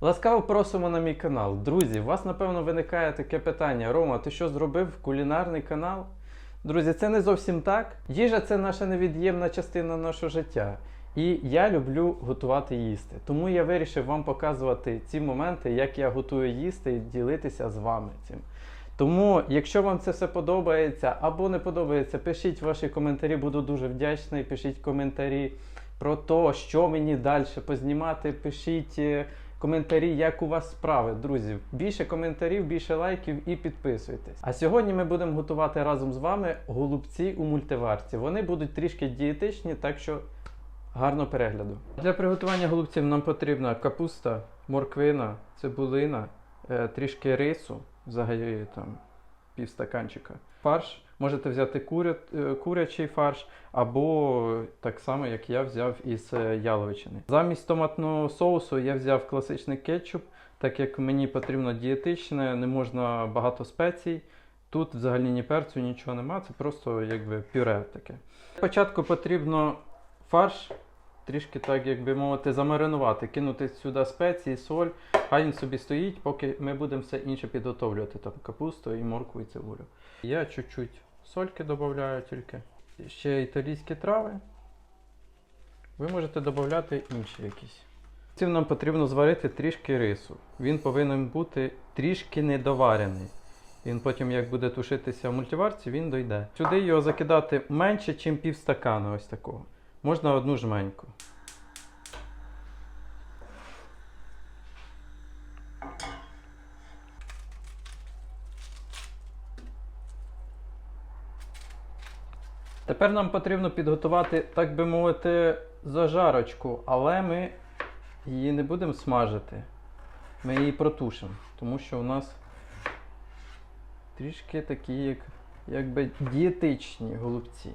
Ласкаво просимо на мій канал. Друзі, у вас напевно виникає таке питання: Рома, ти що зробив кулінарний канал? Друзі, це не зовсім так. Їжа це наша невід'ємна частина нашого життя. І я люблю готувати їсти. Тому я вирішив вам показувати ці моменти, як я готую їсти і ділитися з вами цим. Тому, якщо вам це все подобається або не подобається, пишіть ваші коментарі, буду дуже вдячний. Пишіть коментарі про те, що мені далі познімати. Пишіть е, коментарі, як у вас справи, друзі. Більше коментарів, більше лайків і підписуйтесь. А сьогодні ми будемо готувати разом з вами голубці у мультиварці. Вони будуть трішки дієтичні, так що гарного перегляду. Для приготування голубців нам потрібна капуста, морквина, цибулина, е, трішки рису, взагалі там півстаканчика. Фарш. Можете взяти куря, е, курячий фарш, або так само, як я взяв із е, яловичини. Замість томатного соусу я взяв класичний кетчуп, так як мені потрібно дієтичне, не можна багато спецій. Тут взагалі ні перцю, нічого нема, це просто якби пюре таке. Спочатку потрібно фарш трішки, так як би мовити, замаринувати, кинути сюди спеції, соль, хай він собі стоїть, поки ми будемо все інше підготовлювати, там капусту і моркву і цибулю. Я чуть-чуть сольки додаю тільки. Ще італійські трави. Ви можете додати інші якісь. Цим нам потрібно зварити трішки рису. Він повинен бути трішки недоварений. Він потім, як буде тушитися в мультиварці, він дойде. Сюди його закидати менше, ніж півстакана ось такого. Можна одну жменьку. Тепер нам потрібно підготувати, так би мовити, зажарочку, але ми її не будемо смажити. Ми її протушимо, тому що у нас трішки такі, як, якби дієтичні голубці.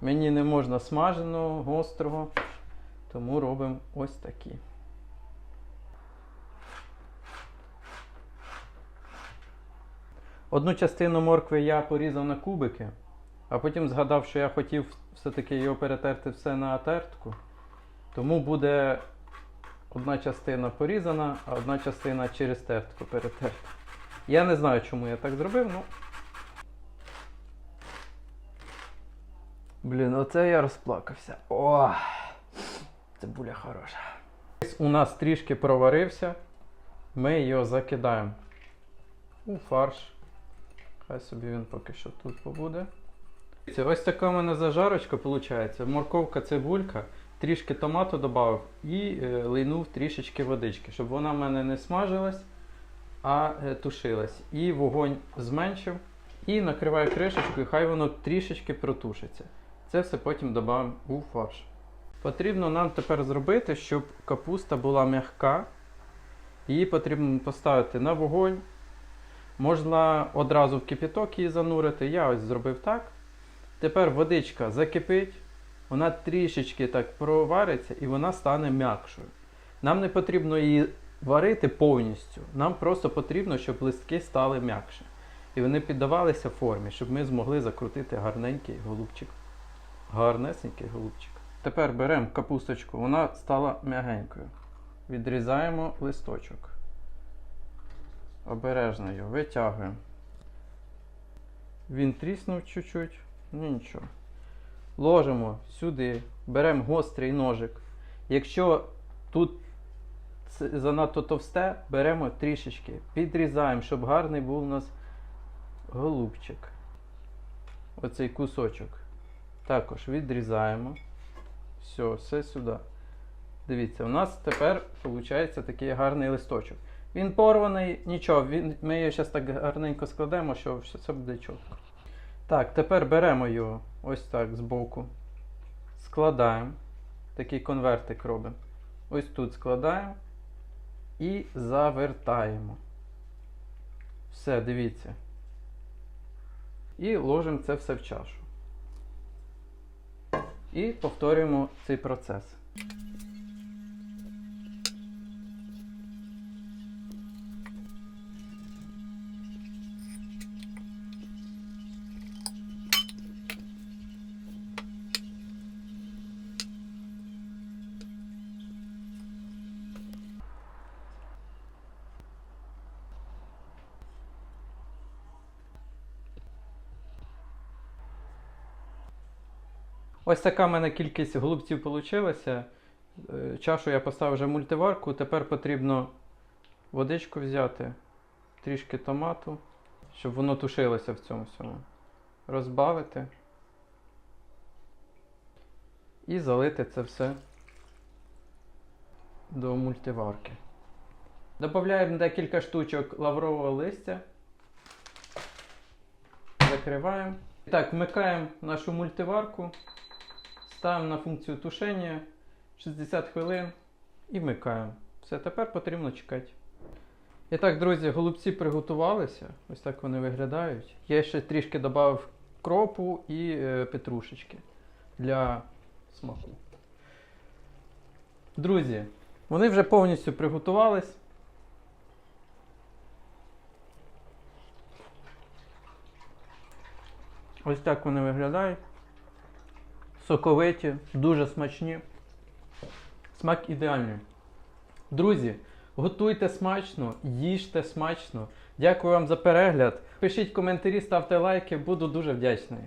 Мені не можна смаженого, гострого, тому робимо ось такі. Одну частину моркви я порізав на кубики, а потім згадав, що я хотів все-таки його перетерти все на тертку. Тому буде одна частина порізана, а одна частина через тертку перетерта. Я не знаю, чому я так зробив, ну. Блін, оце я розплакався. О, цибуля хороша. У нас трішки проварився. Ми його закидаємо у фарш. Хай собі він поки що тут побуде. Це Ось така у мене зажарочка виходить. Морковка, цибулька, трішки томату додав і е, лийнув трішечки водички, щоб вона в мене не смажилась, а е, тушилась. І вогонь зменшив. І накриваю кришечкою, хай воно трішечки протушиться. Це все потім додамо у фарш. Потрібно нам тепер зробити, щоб капуста була м'яка. Її потрібно поставити на вогонь. Можна одразу в кипяток її занурити. Я ось зробив так. Тепер водичка закипить, вона трішечки так провариться і вона стане м'якшою. Нам не потрібно її варити повністю. Нам просто потрібно, щоб листки стали м'якше. І вони піддавалися формі, щоб ми змогли закрутити гарненький голубчик. Гарнесенький голубчик. Тепер беремо капусточку, вона стала м'ягенькою. Відрізаємо листочок. Обережно його витягуємо. Він тріснув чуть-чуть, ну нічого. Ложимо сюди, беремо гострий ножик. Якщо тут занадто товсте, беремо трішечки, підрізаємо, щоб гарний був у нас голубчик. Оцей кусочок. Також відрізаємо. Все, все сюди. Дивіться, у нас тепер виходить такий гарний листочок. Він порваний, нічого, він, ми його зараз так гарненько складемо, що все буде чітко. Так, тепер беремо його ось так збоку. Складаємо. Такий конвертик робимо. Ось тут складаємо і завертаємо. Все, дивіться. І ложимо це все в чашу. І повторюємо цей процес. Ось така в мене кількість голубців вийшла. Чашу я поставив вже мультиварку. Тепер потрібно водичку взяти, трішки томату, щоб воно тушилося в цьому всьому. Розбавити. І залити це все до мультиварки. Добавляємо декілька штучок лаврового листя. Закриваємо. І так, вмикаємо нашу мультиварку, ставимо на функцію тушення 60 хвилин і вмикаємо. Все, тепер потрібно чекати. І так, друзі, голубці приготувалися. Ось так вони виглядають. Я ще трішки додав кропу і е, петрушечки для смаку. Друзі, вони вже повністю приготувались. Ось так вони виглядають. Соковиті, дуже смачні. Смак ідеальний. Друзі, готуйте смачно, їжте смачно. Дякую вам за перегляд. Пишіть коментарі, ставте лайки, буду дуже вдячний.